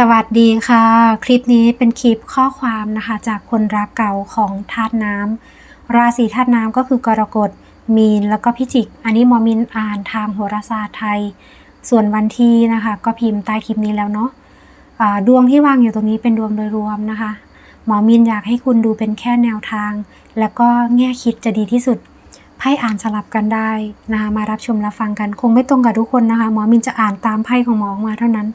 สวัสดีค่ะ คลิปนี้เป็นคลิปข้อความนะคะ จากคนรักเก่าของธาตุน้ำราศีธาตุน้ำก็คือกรกฎมีนแล้วก็พิจิก อันนี้หมอมินอ่านทางโหราศาสตร์ไทย ส่วนวันที่นะคะ ก็พิมพ์ใต้คลิปนี้แล้วเนาะะดวงที่วางอยู่ตรงนี้เป็นดวงโดยรวมนะคะ หมอมินอยากให้คุณดูเป็นแค่แนวทาง แล้วก็แง่คิดจะดีที่สุดไพ่อ่านสลับกันได้นะคะมารับชมรับฟังกัน คงไม่ตรงกับทุกคนนะคะ หมอมินจะอ่านตามไพ่ของหมอออกมาเท่านั้น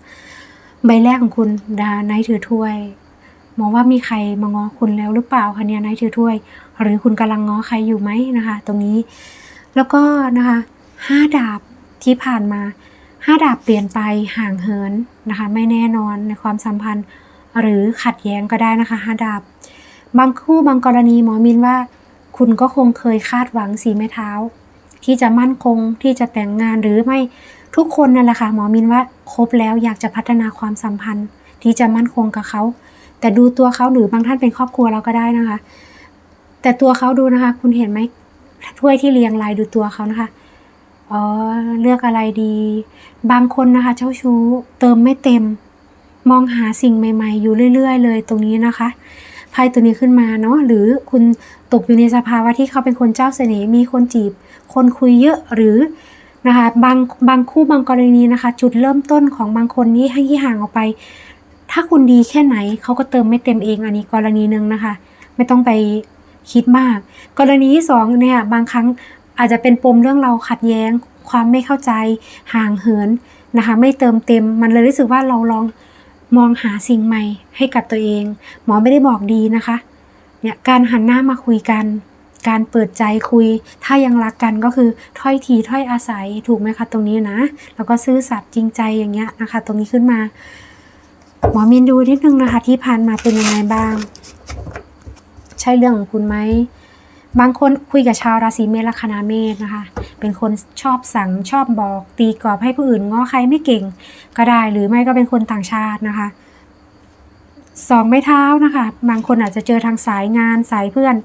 ใบแรกของคุณดาไนท์ถือถ้วย มองว่ามีใครมาง้อคุณแล้วหรือเปล่าคะเนี่ยไนท์ถือถ้วย หรือคุณกำลังง้อใครอยู่ไหมนะคะ ตรงนี้ แล้วก็นะคะห้าดาบที่ผ่านมาห้าดาบเปลี่ยนไปห่างเหินนะคะ ไม่แน่นอนในความสัมพันธ์ หรือขัดแย้งก็ได้นะคะห้าดาบบางคู่บางกรณีหมอมินว่า คุณก็คงเคยคาดหวังสีไม้เท้า ที่จะมั่นคงที่จะแต่งงานหรือไม่ ทุกคนนั่นแหละค่ะหมอมินว่าคบแล้วอยากจะพัฒนาความสัมพันธ์ ที่จะมั่นคงกับเขา แต่ดูตัวเขาหรือบางท่านเป็นครอบครัวเราก็ได้นะคะ แต่ตัวเขาดูนะคะ คุณเห็นไหมถ้วยที่เรียงรายดูตัวเขานะคะอ๋อเลือกอะไรดี บางคนนะคะ เจ้าชู้เติมไม่เต็ม มองหาสิ่งใหม่ ๆ อยู่เรื่อย ๆ เลยตรงนี้นะคะไพ่ตัวนี้ขึ้นมาเนาะหรือคุณตกอยู่ในสภาวะที่เขาเป็นคนเจ้าเสน่ห์มีคนจีบ คนคุยเยอะหรือ นะคะบางบางคู่บางกรณีนะคะ จุดเริ่มต้นของบางคนนี้ให้ที่ห่างออกไป ถ้าคุณดีแค่ไหนเขาก็เติมไม่เต็มเองอันนี้กรณีหนึ่งนะคะ ไม่ต้องไปคิดมาก กรณีที่สองเนี่ยบางครั้งอาจจะเป็นปมเรื่องเราขัดแย้ง ความไม่เข้าใจห่างเหินนะคะ ไม่เติมเต็มมันเลยรู้สึกว่าเราลองมองหาสิ่งใหม่ให้กับตัวเอง หมอไม่ได้บอกดีนะคะเนี่ยการหันหน้ามาคุยกัน การเปิดใจคุย ถ้ายังรักกันก็คือถ้อยทีถ้อยอาศัยถูกไหมคะตรงนี้นะ แล้วก็ซื่อสัตย์จริงใจอย่างเงี้ยนะคะ ตรงนี้ขึ้นมา หมอมินดูนิดนึงนะคะ ที่ผ่านมาเป็นยังไงบ้าง ใช่เรื่องของคุณไหมบางคนคุยกับชาวราศีเมษลัคนาเมษนะคะ เป็นคนชอบสั่งชอบบอก ตีกรอบให้ผู้อื่นง้อใครไม่เก่ง ก็ได้หรือไม่ก็เป็นคนต่างชาตินะคะสองไม้เท้านะคะ บางคนอาจจะเจอทางสายงานสายเพื่อน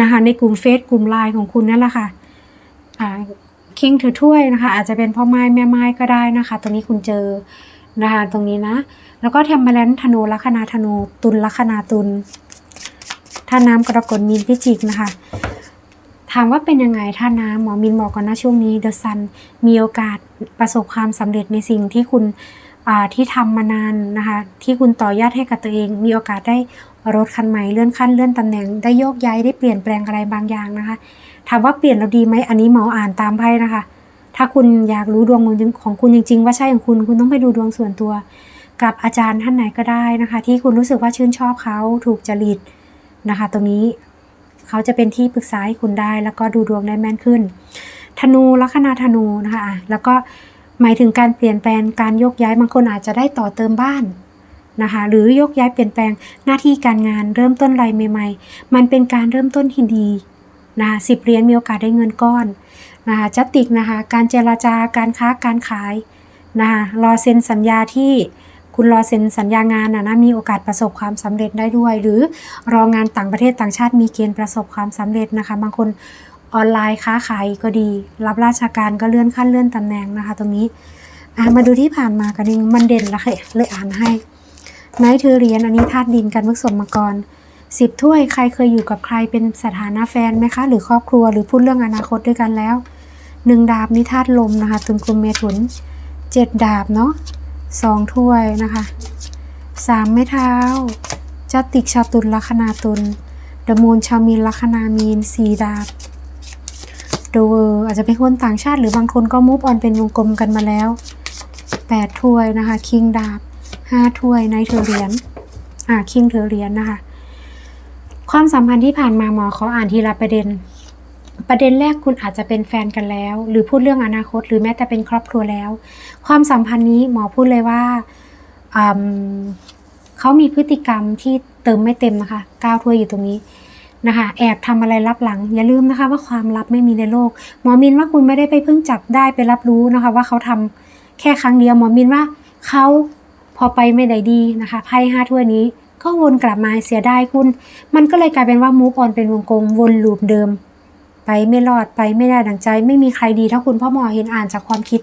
นะคะในกลุ่มเฟซกลุ่มไลน์ของคุณนั่นแหละค่ะคิงถือถ้วยนะคะ อาจจะเป็นพ่อไม้แม่ไม้ก็ได้นะคะ ตรงนี้คุณเจอนะคะตรงนี้นะ แล้วก็แทมเบลนธนูลัคนาธนูตุลลัคนาตุลท่าน้ำกรกฎมีนพิจิกนะคะ ถามว่าเป็นยังไงท่าน้ำหมอมินบอกก่อนนะช่วงนี้เดอะซันมีโอกาสประสบความสำเร็จในสิ่งที่คุณที่ทำมานานนะคะ ที่คุณต่อยอดให้กับตัวเอง มีโอกาสได้ รถคันใหม่เลื่อนขั้นเลื่อนตำแหน่งได้โยกย้ายได้เปลี่ยนแปลงอะไรบางอย่างนะคะ ถามว่าเปลี่ยนแล้วดีไหมอันนี้หมออ่านตามไพ่นะคะ ถ้าคุณอยากรู้ดวงของคุณจริง ๆ ว่าใช่ของคุณคุณต้องไปดูดวงส่วนตัว กับอาจารย์ท่านไหนก็ได้นะคะ ที่คุณรู้สึกว่าชื่นชอบเขาถูกจริตนะคะ ตรงนี้เขาจะเป็นที่ปรึกษาให้คุณได้ แล้วก็ดูดวงได้แม่นขึ้น ธนูลัคนาธนูนะคะแล้วก็หมายถึงการเปลี่ยนแปลงการโยกย้ายบางคนอาจจะได้ต่อเติมบ้าน นะคะ หรือยกย้ายเปลี่ยนแปลงหน้าที่การงานเริ่มต้นอะไรใหม่ ๆ มันเป็นการเริ่มต้นที่ดีนะคะสิบเหรียญมีโอกาสได้เงินก้อนนะคะจัติกนะคะการเจราจาการค้าการขายนะคะรอเซ็นสัญญาที่คุณรอเซ็นสัญญางานนะนะมีโอกาสประสบความสำเร็จได้ด้วย หรือรองานต่างประเทศต่างชาติมีเกณฑ์ประสบความสำเร็จนะคะ บางคนออนไลน์ค้าขายก็ดี รับราชการก็เลื่อนขั้นเลื่อนตำแหน่งนะคะ ตรงนี้มาดูที่ผ่านมากันนึงมันเด่นละค่ะเลยอ่านให้ ไม้ถือเหรียญอันนี้ธาตุดินกันมึกสมมาก่อนสิบถ้วยใครเคยอยู่กับใครเป็นสถานะแฟนไหมคะ หรือครอบครัวหรือพูดเรื่องอนาคตด้วยกันแล้วหนึ่งดาบนี่ธาตุลมนะคะตุนกลุ่มเมถุนเจ็ดดาบเนาะสองถ้วยนะคะสามไม้เท้าจัติกชาตุลลัคนาตุลเดมูลชามีนลัคนามีนสี่ดาบโดเวอร์อาจจะเป็นคนต่างชาติหรือบางคนก็มูฟออนเป็นวงกลมกันมาแล้วแปดถ้วยนะคะคิงดาบ ห้าถ้วยในเธอเรียญอ่าคิงเธอเรียญนะคะ ความสัมพันธ์ที่ผ่านมาหมอเขาอ่านทีละประเด็น ประเด็นแรกคุณอาจจะเป็นแฟนกันแล้ว หรือพูดเรื่องอนาคต หรือแม้แต่เป็นครอบครัวแล้ว ความสัมพันธ์นี้หมอพูดเลยว่าเขามีพฤติกรรมที่เติมไม่เต็มนะคะก้าวถ้วยอยู่ตรงนี้นะคะแอบทำอะไรลับหลัง อย่าลืมนะคะว่าความลับไม่มีในโลก หมอมินว่าคุณไม่ได้ไปเพิ่งจับได้ไปรับรู้นะคะ ว่าเขาทำแค่ครั้งเดียวหมอมินว่าเขา พอไปไม่ได้ดีนะคะไพ่ห้าถ้วยนี้ก็วนกลับมาเสียได้คุณ มันก็เลยกลายเป็นว่ามูฟออนเป็นวงกลมวนลูปเดิม ไปไม่รอดไปไม่ได้ดังใจ ไม่มีใครดีเท่าคุณพ่อหมอเห็นอ่านจากความคิด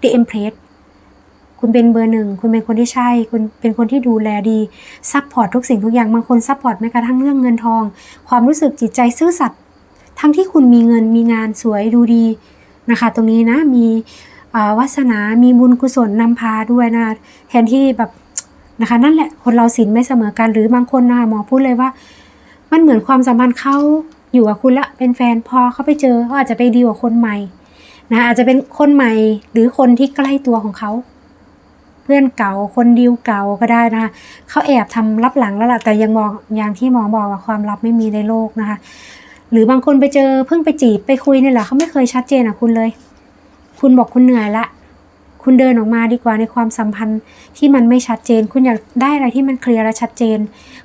The Empress คุณเป็นเบอร์หนึ่ง คุณเป็นคนที่ใช่ คุณเป็นคนที่ดูแลดีซัพพอร์ตทุกสิ่งทุกอย่างบางคนซัพพอร์ตแม้กระทั่งเรื่องเงินทอง ความรู้สึกจิตใจซื่อสัตย์ทั้งที่คุณมีเงินมีงานสวยดูดีนะคะ ตรงนี้นะมี วาสนามีบุญกุศลนำพาด้วยนะแทนที่แบบนะคะ นั่นแหละคนเราศีลไม่เสมอกันหรือบางคนนะคะหมอพูดเลยว่า มันเหมือนความสัมพันธ์เขาอยู่กับคุณละเป็นแฟนพอเขาไปเจอเขาอาจจะไปดีกว่าคนใหม่นะอาจจะเป็นคนใหม่หรือคนที่ใกล้ตัวของเขา เพื่อนเก่าคนดิวเก่าก็ได้นะคะเขาแอบทำลับหลังแล้วล่ะแต่ยังมองอย่างที่หมอบอกว่าความลับไม่มีในโลกนะคะ หรือบางคนไปเจอเพิ่งไปจีบไปคุยเนี่ยแหละเขาไม่เคยชัดเจนอะคุณเลย คุณบอกคุณเหนื่อยละ คุณเดินออกมาดีกว่าในความสัมพันธ์ที่มันไม่ชัดเจน คุณอยากได้อะไรที่มันเคลียร์และชัดเจน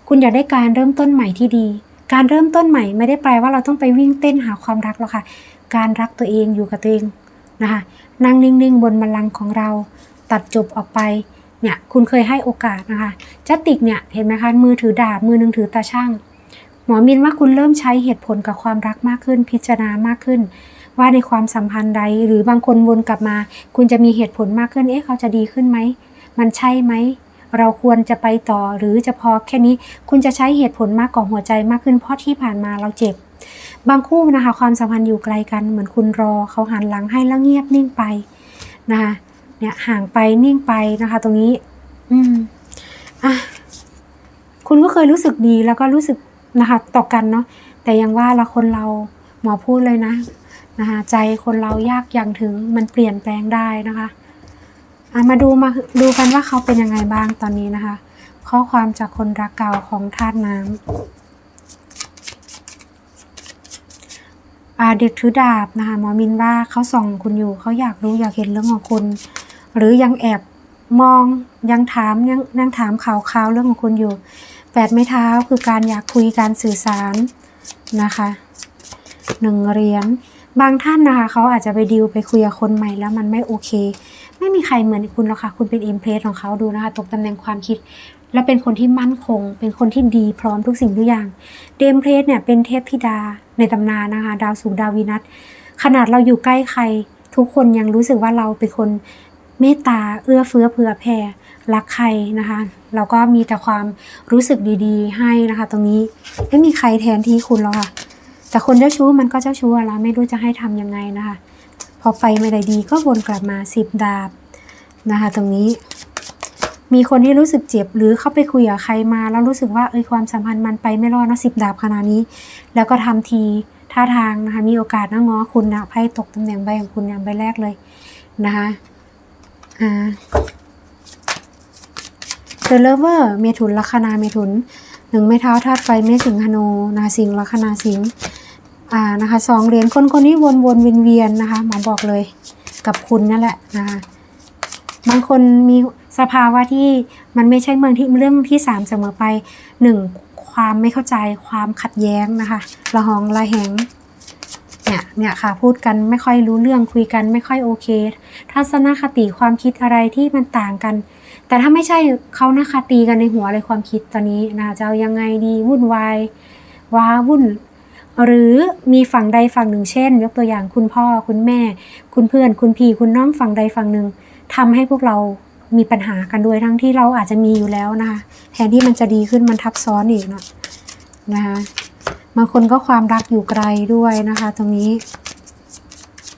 คุณอยากได้การเริ่มต้นใหม่ที่ดี การเริ่มต้นใหม่ไม่ได้แปลว่าเราต้องไปวิ่งเต้นหาความรักหรอกค่ะ การรักตัวเองอยู่กับตัวเองนะคะ นั่งนิ่งๆบนบัลลังก์ของเรา ตัดจบออกไปเนี่ยคุณเคยให้โอกาสนะคะจัติกเนี่ยเห็นไหมคะมือถือดาบมือหนึงถือตาช่าง หมอมินว่าคุณเริ่มใช้เหตุผลกับความรักมากขึ้น พิจารณามากขึ้น ว่าในความสัมพันธ์ใด หรือบางคนวนกลับมา คุณจะมีเหตุผลมากขึ้น เอ๊ะเขาจะดีขึ้นไหม มันใช่ไหม เราควรจะไปต่อหรือจะพอแค่นี้ คุณจะใช้เหตุผลมากกว่าหัวใจมากขึ้น เพราะที่ผ่านมาเราเจ็บ บางคู่นะคะความสัมพันธ์อยู่ไกลกัน เหมือนคุณรอเขาหันหลังให้แล้วเงียบนิ่งไปนะคะเนี่ยห่างไปนิ่งไปนะคะ ตรงนี้ อืมอะคุณก็เคยรู้สึกดีแล้วก็รู้สึกนะคะต่อกันเนาะแต่ยังว่าละคนเราหมอพูดเลยนะ นะคะใจคนเรายากอย่างถึงมันเปลี่ยนแปลงได้นะคะมาดูมาดูกันว่าเขาเป็นยังไงบ้างตอนนี้นะคะ ข้อความจากคนรักเก่าของธาตุน้ำอาเด็กถือดาบนะคะหมอมินว่าเขาส่องคุณอยู่เขาอยากรู้อยากเห็นเรื่องของคุณ หรือยังแอบมองยังถามยังยังถามข่าวข่าวเรื่องของคุณอยู่แปดไม้เท้าคือการอยากคุยการสื่อสารนะคะหนึ่งเหรียญ บางท่านนะคะเขาอาจจะไปดิวไปคุยกับคนใหม่แล้วมันไม่โอเค ไม่มีใครเหมือนคุณหรอกค่ะ คุณเป็นอิมเพรสของเขาดูนะคะ ตกตำแหน่งความคิด และเป็นคนที่มั่นคง เป็นคนที่ดีพร้อมทุกสิ่งทุกอย่าง เดมเพรสเนี่ยเป็นเทพธิดาในตำนานนะคะ ดาวสูงดาววีนัสขนาดเราอยู่ใกล้ใคร ทุกคนยังรู้สึกว่าเราเป็นคนเมตตาเอื้อเฟื้อเผื่อแผ่รักใครนะคะเราก็มีแต่ความรู้สึกดีๆ ให้นะคะ ตรงนี้ไม่มีใครแทนที่คุณแล้วค่ะ แต่คนเจ้าชู้มันก็เจ้าชู้อะเรไม่รู้จะให้ทำยังไงนะคะ พอไปไม่ได้ดีก็วนกลับมาสิบดาบนะคะ ตรงนี้ มีคนที่รู้สึกเจ็บหรือเข้าไปคุยกับใครมา แล้วรู้สึกว่าเอยความสัมพันธ์มันไปไม่รอดนะสิบดาบขนาดนี้ แล้วก็ทำทีท่าทางนะคะมีโอกาสนะง้อคุณนะไพ่ตกตำแหน่งใบของคุณอย่างใบแรกเลยนะคะอ่า The Lover เมถุนลัคนาเมถุนหนึ่งไม้เท้าธาตุไฟเมษสิงหนูนะคะสิงลัคนาสิง อ่านะคะสองเหรียญคนคนนี้วนวนเวียนเวียนๆนะคะหมอบอกเลยกับคุณนั่นแหละนะคะบางคนมีสภาวะที่มันไม่ใช่เมืองที่เรื่องที่สามเสมอไปหนึ่งความไม่เข้าใจความขัดแย้งนะคะระหองระแหงเนี่ยเนี่ยค่ะพูดกันไม่ค่อยรู้เรื่องคุยกันไม่ค่อยโอเค ทัศนคติความคิดอะไรที่มันต่างกัน แต่ถ้าไม่ใช่เขานะคะตีกันในหัวเลยความคิดตอนนี้นะจะเอายังไงดีวุ่นวายว้าวุ่น หรือมีฝั่งใดฝั่งหนึ่งเช่น ยกตัวอย่างคุณพ่อคุณแม่ คุณเพื่อน คุณพี่คุณน้องฝั่งใดฝั่งหนึ่งทำให้พวกเรามีปัญหากันด้วยทั้งที่เราอาจจะมีอยู่แล้วนะคะแทนที่มันจะดีขึ้นมันทับซ้อนอีกเนาะนะคะบางคนก็ความรักอยู่ไกลด้วยนะคะ ตรงนี้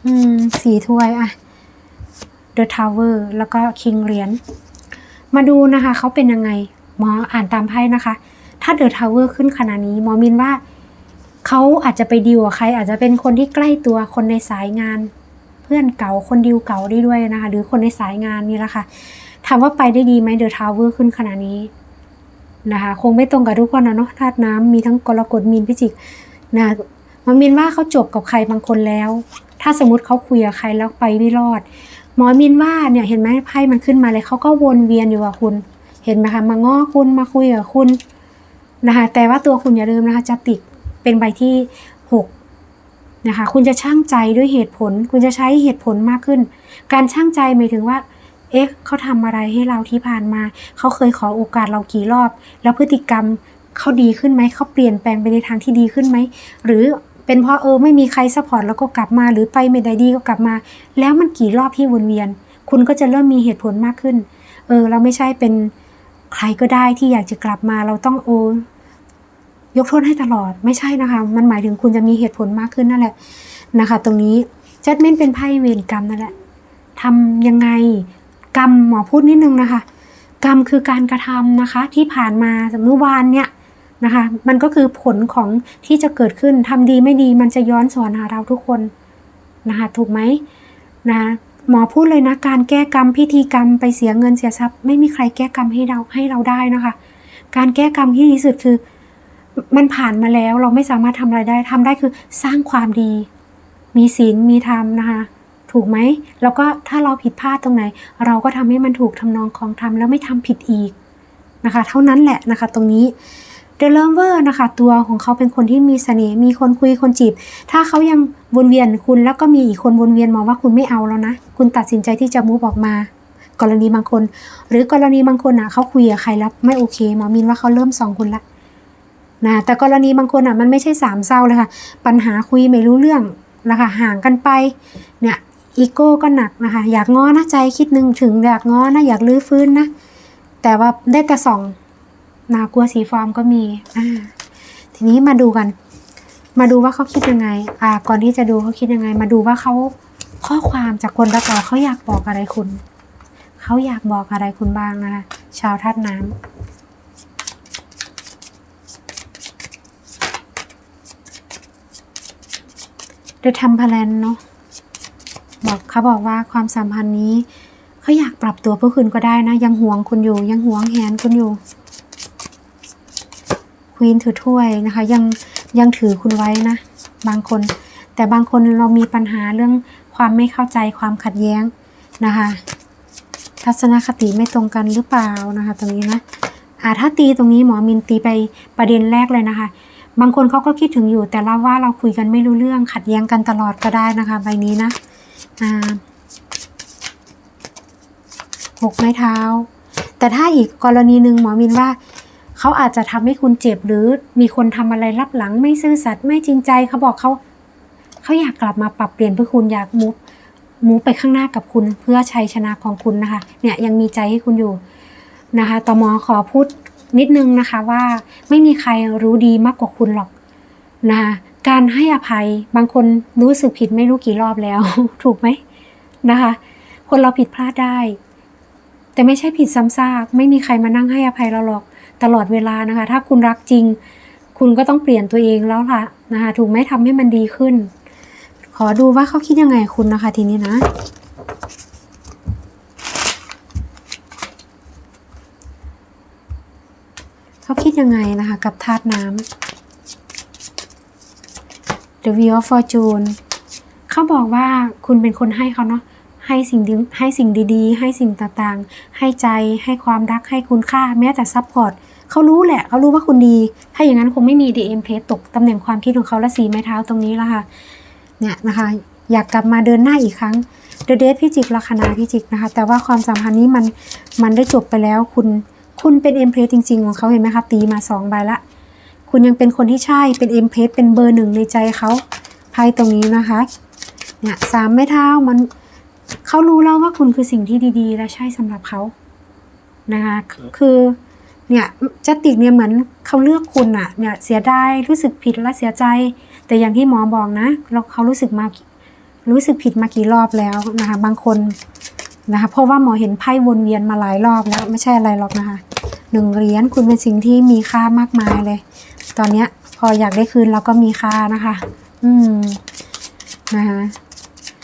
อืมสี่ถ้วยอะ The Tower แล้วก็ King เหรียญมาดูนะคะเขาเป็นยังไงหมออ่านตามไพ่นะคะ ถ้าเดอะทาวเวอร์ขึ้นขนาดนี้หมอมินว่า เขาอาจจะไปดีลกับใคร อาจจะเป็นคนที่ใกล้ตัวคนในสายงาน เพื่อนเก่าคนดิวเก่าได้ด้วยนะคะ หรือคนในสายงานนี่แหละค่ะถามว่าไปได้ดีไหมเดอะทาวเวอร์ขึ้นขนาดนี้นะคะ คงไม่ตรงกับทุกคนนะเนาะธาตุน้ำมีทั้งกรกฎมีนพิจิกนะหมอมินว่าเขาจบกับใครบางคนแล้ว ถ้าสมมติเขาคุยกับใครแล้วไปไม่รอด หมอมินว่าเนี่ยเห็นไหมไพ่มันขึ้นมาเลยเขาก็วนเวียนอยู่กับคุณ เห็นไหมคะมาง้อคุณมาคุยกับคุณนะคะแต่ว่าตัวคุณอย่าลืมนะคะจะติด เป็นใบที่หกนะคะคุณจะช่างใจด้วยเหตุผล คุณจะใช้เหตุผลมากขึ้น การช่างใจหมายถึงว่าเอ๊ะเขาทำอะไรให้เราที่ผ่านมา เขาเคยขอโอกาสเรากี่รอบ แล้วพฤติกรรมเขาดีขึ้นไหม เขาเปลี่ยนแปลงไปในทางที่ดีขึ้นไหม หรือเป็นเพราะเออไม่มีใครซัพพอร์ตแล้วก็กลับมา หรือไปไม่ได้ดีก็กลับมา แล้วมันกี่รอบที่วนเวียน คุณก็จะเริ่มมีเหตุผลมากขึ้น เออเราไม่ใช่เป็นใครก็ได้ที่อยากจะกลับมา เราต้องโอ ยกโทษให้ตลอดไม่ใช่นะคะ มันหมายถึงคุณจะมีเหตุผลมากขึ้นนั่นแหละนะคะ ตรงนี้จัดเม่นเป็นไพ่เวรกรรมนั่นแหละทำยังไงกรรมหมอพูดนิดนึงนะคะ กรรมคือการกระทำนะคะที่ผ่านมาเมื่อวานเนี่ยนะคะ มันก็คือผลของที่จะเกิดขึ้นทำดีไม่ดีมันจะย้อนสอนหาเราทุกคนนะคะถูกไหมนะหมอพูดเลยนะการแก้กรรมพิธีกรรมไปเสียเงินเสียทรัพย์ ไม่มีใครแก้กรรมให้เราให้เราได้นะคะ การแก้กรรมที่ดีสุดคือ มันผ่านมาแล้วเราไม่สามารถทำอะไรได้ทำได้คือสร้างความดี มีศีลมีธรรมนะคะถูกไหมแล้วก็ถ้าเราผิดพลาดตรงไหน เราก็ทำให้มันถูกทำนองของธรรมแล้วไม่ทำผิดอีกนะคะ เท่านั้นแหละนะคะตรงนี้เดลเวอร์นะคะ ตัวของเขาเป็นคนที่มีเสน่ห์มีคนคุยคนจีบ ถ้าเขายังวนเวียนคุณแล้วก็มีอีกคนวนเวียนมองว่าคุณไม่เอาแล้วนะ คุณตัดสินใจที่จะมูฟออกมา กรณีบางคน หรือกรณีบางคนอะเขาคุยกับใครแล้วไม่โอเคหมอมินว่าเขาเริ่มสองคุณละ นะแต่กรณีบางคนอะมันไม่ใช่สามเศร้าเลยค่ะ ปัญหาคุยไม่รู้เรื่องนะคะห่างกันไปเนี่ยอีโก้ก็หนักนะคะ อยากง้อนะใจคิดนึงถึงอยากง้อนะอยากลื้อฟื้นนะ แต่ว่าได้แต่สองนากลัวสีฟอร์มก็มีอ่าทีนี้มาดูกัน มาดูว่าเขาคิดยังไง อ่า ก่อนที่จะดูเขาคิดยังไง มาดูว่าเขาข้อความจากคนรักเราเขาอยากบอกอะไรคุณ เขาอยากบอกอะไรคุณบ้างนะคะ ชาวธาตุน้ำ เดอะทัมพลนเนาะบอกเขาบอกว่าความสัมพันธ์นี้เขาอยากปรับตัวเพื่อคุณก็ได้นะ ยังห่วงคุณอยู่ ยังห่วงแหนคุณอยู่ควีนถือถ้วยนะคะ ยังยังถือคุณไว้นะ บางคน แต่บางคนเรามีปัญหาเรื่องความไม่เข้าใจความขัดแย้งนะคะ ทัศนคติไม่ตรงกันหรือเปล่านะคะ ตรงนี้นะอ่าถ้าตีตรงนี้หมอมินตีไปประเด็นแรกเลยนะคะ บางคนเขาก็คิดถึงอยู่ แต่เราว่าเราคุยกันไม่รู้เรื่องขัดแย้งกันตลอดก็ได้นะคะ ใบนี้นะหกไม้เท้า แต่ถ้าอีกกรณีหนึ่งหมอมินว่าเขาอาจจะทำให้คุณเจ็บหรือมีคนทำอะไรรับหลังไม่ซื่อสัตย์ไม่จริงใจเขาบอกเขาเขาอยากกลับมาปรับเปลี่ยนเพื่อคุณอยากมูฟมูฟไปข้างหน้ากับคุณเพื่อชัยชนะของคุณนะคะ เนี่ยยังมีใจให้คุณอยู่นะคะต่อหมอขอพูด นิดนึงนะคะว่าไม่มีใครรู้ดีมากกว่าคุณหรอกนะคะการให้อภัยบางคนรู้สึกผิดไม่รู้กี่รอบแล้ว ถูกไหมนะคะ คนเราผิดพลาดได้ แต่ไม่ใช่ผิดซ้ำซากไม่มีใครมานั่งให้อภัยเราหรอกตลอดเวลานะคะ ถ้าคุณรักจริง คุณก็ต้องเปลี่ยนตัวเองแล้วล่ะนะคะ ถูกไหมทำให้มันดีขึ้น ขอดูว่าเขาคิดยังไงคุณนะคะ ทีนี้นะ เขาคิดยังไงนะคะกับธาตุน้ำ The Wheel of Fortune เขาบอกว่าคุณเป็นคนให้เขาเนาะให้สิ่งดีให้สิ่งดีๆ ให้สิ่งต่างๆ ให้ใจให้ความรักให้คุณค่า แม้แต่ซัพพอร์ตเขารู้แหละเขารู้ว่าคุณดี ถ้าอย่างนั้นคงไม่มี DM p ตกตำแหน่งความคิดของเขาและสีไม้เท้าตรงนี้แล้วค่ะเนี่ยนะคะอยากกลับมาเดินหน้าอีกครั้ง The Date พิจิกลัคนาพิจิกนะคะ แต่ว่าความสัมพันธ์นี้มันมันได้จบไปแล้วคุณ คุณเป็นเอ็มเพรสจริง ๆ ของเขาเห็นไหมคะตีมาสองใบละคุณยังเป็นคนที่ใช่เป็นเอ็มเพรสเป็นเบอร์หนึ่งในใจเขาไพ่ตรงนี้นะคะเนี่ยสามไม้เท้ามันเขารู้แล้วว่าคุณคือสิ่งที่ดีๆ และใช่สำหรับเขานะคะคือเนี่ยจติกเนี่ยเหมือนเขาเลือกคุณอะเนี่ยเสียดายรู้สึกผิดและเสียใจ แต่อย่างที่หมอบอกนะเราเขารู้สึกมารู้สึกผิดมากี่รอบแล้วนะคะ บางคนนะคะเพราะว่าหมอเห็นไพ่วนเวียนมาหลายรอบแล้ว ไม่ใช่อะไรหรอกนะคะ หนึ่งเหรียญคุณเป็นสิ่งที่มีค่ามากมายเลย ตอนเนี้ยพออยากได้คืนเราก็มีค่านะคะ อืมนะคะ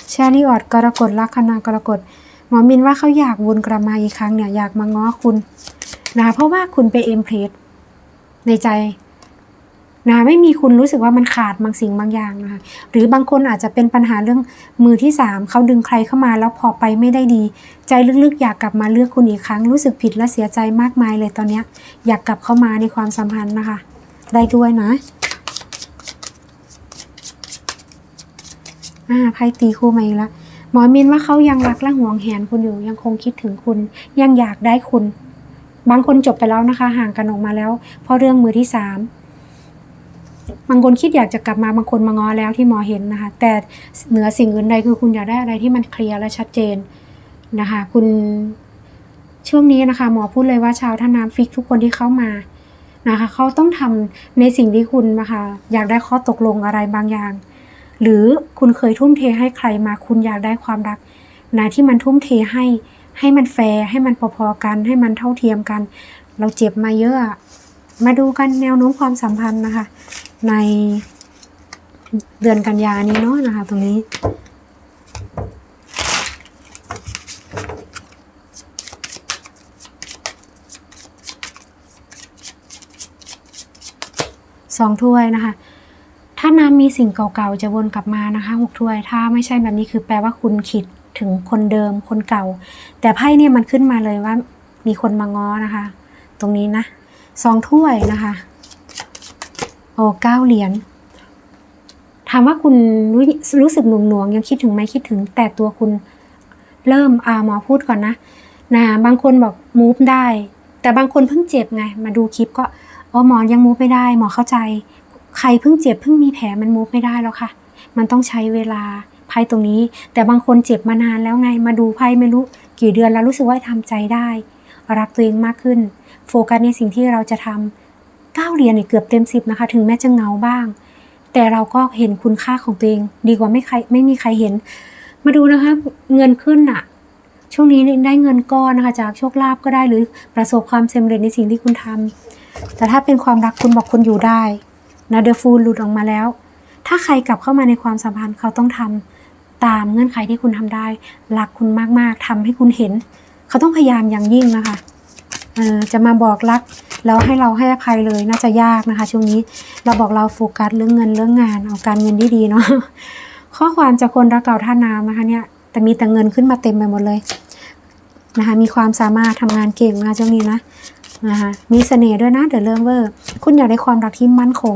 แชรี่ออดกรกฎลัคนากรกฎหมอมินว่าเขาอยากวนกลับมาอีกครั้งเนี่ยอยากมาง้อคุณนะคะเพราะว่าคุณเป็นเอ็มเพลสในใจ นะไม่มีคุณรู้สึกว่ามันขาดบางสิ่งบางอย่างนะคะหรือบางคนอาจจะเป็นปัญหาเรื่องมือที่สามเขาดึงใครเข้ามาแล้วพอไปไม่ได้ดี ใจลึกๆ อยากกลับมาเลือกคุณอีกครั้ง รู้สึกผิดและเสียใจมากมายเลยตอนนี้อยากกลับเข้ามาในความสัมพันธ์นะคะ ได้ด้วยนะอ่าไพ่ตีคู่มาอีกแล้วหมอมินว่าเขายังรักและห่วงแหนคุณอยู่ยังคงคิดถึงคุณ ยังอยากได้คุณ บางคนจบไปแล้วนะคะ ห่างกันออกมาแล้ว เพราะเรื่องมือที่สาม บางคนคิดอยากจะกลับมาบางคนมางอแล้วที่หมอเห็นนะคะ แต่เหนือสิ่งอื่นใดคือคุณอยากได้อะไรที่มันเคลียร์และชัดเจนนะคะ คุณช่วงนี้นะคะ หมอพูดเลยว่าชาวท่าน้ำฟิกทุกคนที่เข้ามานะคะเขาต้องทำในสิ่งที่คุณนะคะอยากได้ข้อตกลงอะไรบางอย่าง หรือคุณเคยทุ่มเทให้ใครมาคุณอยากได้ความรักนะที่มันทุ่มเทให้ให้มันแฟร์ให้มันพอๆกัน ให้มันเท่าเทียมกัน เราเจ็บมาเยอะ มาดูกันแนวโน้มความสัมพันธ์นะคะ ในเดือนกันยานี้เนาะนะคะ ตรงนี้ สองถ้วยนะคะ ถ้าน้ำมีสิ่งเก่าๆ จะวนกลับมานะคะหกถ้วย ถ้าไม่ใช่แบบนี้คือแปลว่าคุณคิดถึงคนเดิมคนเก่า แต่ไพ่เนี่ยมันขึ้นมาเลยว่ามีคนมาง้อนะคะ ตรงนี้นะสองถ้วยนะคะ โอ้เก้าเหรียญถามว่าคุณรู้รู้สึกหน่วงหน่วงๆยังคิดถึงไหมคิดถึง แต่ตัวคุณเริ่มอาหมอพูดก่อนนะนะบางคนบอกมูฟได้ แต่บางคนเพิ่งเจ็บไง มาดูคลิปก็อ๋อหมอยังมูฟไม่ได้ หมอเข้าใจ ใครเพิ่งเจ็บเพิ่งมีแผลมันมูฟไม่ได้แล้วค่ะ มันต้องใช้เวลาไพ่ตรงนี้ แต่บางคนเจ็บมานานแล้วไง มาดูไพ่ไม่รู้กี่เดือนแล้วรู้สึกว่าทำใจได้ รักตัวเองมากขึ้น โฟกัสในสิ่งที่เราจะทำก้า วเหรียญเนี่ยเกือบเต็มสิบนะคะ ถึงแม้จะเงาบ้าง แต่เราก็เห็นคุณค่าของตัวเอง ดีกว่าไม่ใครไม่มีใครเห็น มาดูนะคะ เงินขึ้นอะช่วงนี้ได้เงินก้อนนะคะ จากโชคลาภก็ได้หรือประสบความสำเร็จในสิ่งที่คุณทำแต่ถ้าเป็นความรักคุณบอกคุณอยู่ได้นะเดอะฟูลหลุดออกมาแล้ว ถ้าใครกลับเข้ามาในความสัมพันธ์เขาต้องทำตามเงื่อนไขที่คุณทำได้ รักคุณมากๆทำให้คุณเห็น เขาต้องพยายามอย่างยิ่งนะคะเออจะมาบอกรัก แล้วให้เราให้อภัยเลยน่าจะยากนะคะ ช่วงนี้เราบอกเราโฟกัสเรื่องเงินเรื่องงานเอาการเงินที่ดีเนาะข้อความจากคนรักเก่าท่าน้ำนะคะเนี่ยแต่มีแต่เงินขึ้นมาเต็มไปหมดเลยนะคะมีความสามารถทำงานเก่งนะช่วงนี้นะนะคะมีเสน่ห์ด้วยนะเดอะเรื่องเวอร์คุณอยากได้ความรักที่มั่นคง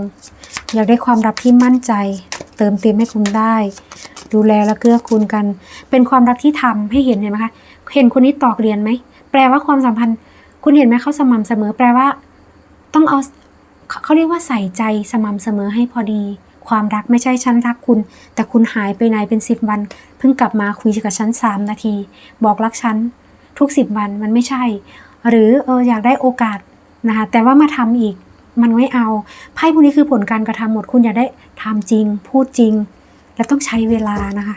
อยากได้ความรักที่มั่นใจ เติมเต็มให้คุณได้ ดูแลและเกื้อกูลกัน เป็นความรักที่ทำให้เห็นเห็นไหมคะเห็นคนนี้ตอกเรียนไหมแปลว่าความสัมพันธ์ คุณเห็นไหมเขาสม่ำเสมอแปลว่า ต้องเอาเขาเขาเรียกว่าใส่ใจสม่ำเสมอให้พอดี ความรักไม่ใช่ฉันรักคุณ แต่คุณหายไปไหนเป็นสิบวัน เพิ่งกลับมาคุยกับฉันสามนาที บอกรักฉันทุกสิบวันมันไม่ใช่ หรือเอออยากได้โอกาสนะคะแต่ว่ามาทำอีกมันไม่เอาไพ่พวกนี้คือผลการกระทำหมดคุณอยากได้ทำจริง พูดจริง และต้องใช้เวลานะคะ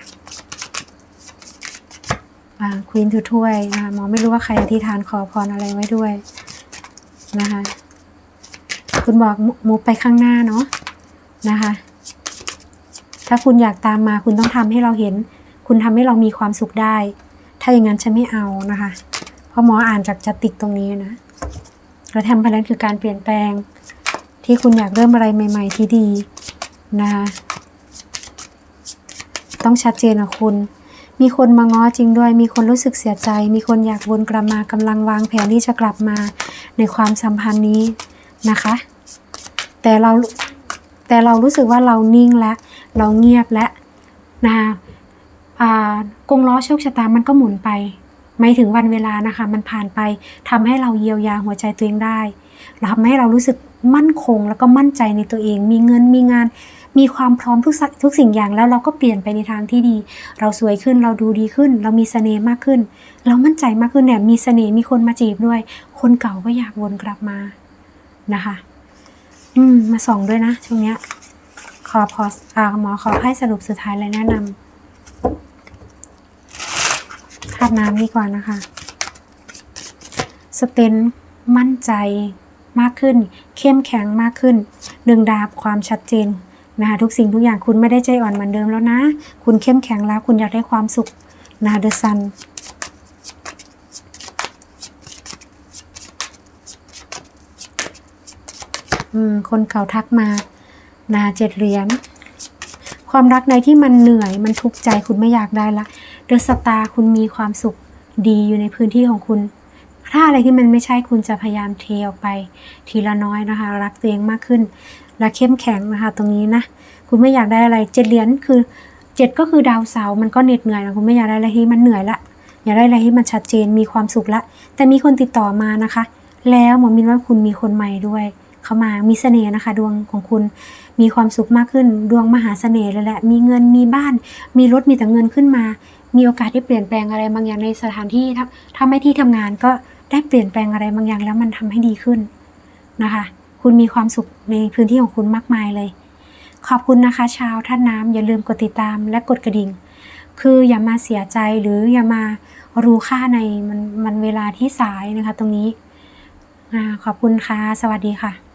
ควีนถือถ้วยนะคะหมอไม่รู้ว่าใครอธิษฐานขอพรอะไรไว้ด้วยนะคะคุณบอกมูฟไปข้างหน้าเนาะนะคะ ถ้าคุณอยากตามมาคุณต้องทำให้เราเห็น คุณทำให้เรามีความสุขได้ ถ้าอย่างนั้นฉันไม่เอานะคะ เพราะหมออ่านจากจติกตรงนี้นะแล้วทำไปนั้นคือการเปลี่ยนแปลง ที่คุณอยากเริ่มอะไรใหม่ ๆ ที่ดีนะคะต้องชัดเจนนะคุณ มีคนมาง้อจริงด้วย มีคนรู้สึกเสียใจ มีคนอยากวนกลับมากำลังวางแผนที่จะกลับมาในความสัมพันธ์นี้นะคะ แต่เราแต่เรารู้สึกว่าเรานิ่งและ เราเงียบและนะคะอ่ากงล้อโชคชะตามันก็หมุนไป ไม่ถึงวันเวลานะคะ มันผ่านไปทำให้เราเยียวยาหัวใจตัวเองได้ทำให้เรารู้สึกมั่นคงแล้วก็มั่นใจในตัวเอง มีเงินมีงาน มีความพร้อมทุกสัทุกสิ่งอย่างแล้วเราก็เปลี่ยนไปในทางที่ดี เราสวยขึ้นเราดูดีขึ้น เรามีเสน่ห์มากขึ้น เรามั่นใจมากขึ้นเนี่ยมีเสน่ห์มีคนมาจีบด้วย คนเก่าก็อยากวนกลับมานะคะ อืมมาส่องด้วยนะช่วงเนี้ยขอพออาหมอขอให้สรุปสุดท้ายเลยแนะนำธาตุน้ำดีกว่านะคะสเตนมั่นใจมากขึ้น เข้มแข็งมากขึ้นหนึ่งดาบความชัดเจน นะคะทุกสิ่งทุกอย่างคุณไม่ได้ใจอ่อนเหมือนเดิมแล้วนะ คุณเข้มแข็งแล้วคุณอยากได้ความสุขนะเดอะซันคนเก่าทักมานาเจ็ดเหรียญความรักในที่มันเหนื่อยมันทุกข์ใจคุณไม่อยากได้ละเดอะสตาร์คุณมีความสุขดีอยู่ในพื้นที่ของคุณ ถ้าอะไรที่มันไม่ใช่คุณจะพยายามเทออกไป ทีละน้อยนะคะ รักตัวเองมากขึ้น และเข้มแข็งนะคะ ตรงนี้นะ คุณไม่อยากได้อะไรเจ็ดเหรียญคือเจ็ดก็คือดาวเสาร์มันก็เหน็ดเหนื่อยนะคุณไม่อยากได้อะไรที่มันเหนื่อยละอยากได้อะไรที่มันชัดเจนมีความสุขละ แต่มีคนติดต่อมานะคะ แล้วหมอมินว่าคุณมีคนใหม่ด้วยเข้ามามีเสน่ห์นะคะ ดวงของคุณมีความสุขมากขึ้น ดวงมหาเสน่ห์เลยแหละมีเงินมีบ้าน มีรถมีแต่เงินขึ้นมา มีโอกาสได้เปลี่ยนแปลงอะไรบางอย่างในสถานที่ถ้าถ้าไม่ที่ทำงานก็ได้เปลี่ยนแปลงอะไรบางอย่างแล้วมันทำให้ดีขึ้นนะคะ คุณมีความสุขในพื้นที่ของคุณมากมายเลย ขอบคุณนะคะ ชาวท่านน้ำอย่าลืมกดติดตามและกดกระดิ่ง คืออย่ามาเสียใจหรืออย่ามารู้ค่าในมันมันเวลาที่สายนะคะ ตรงนี้ขอบคุณค่ะ สวัสดีค่ะ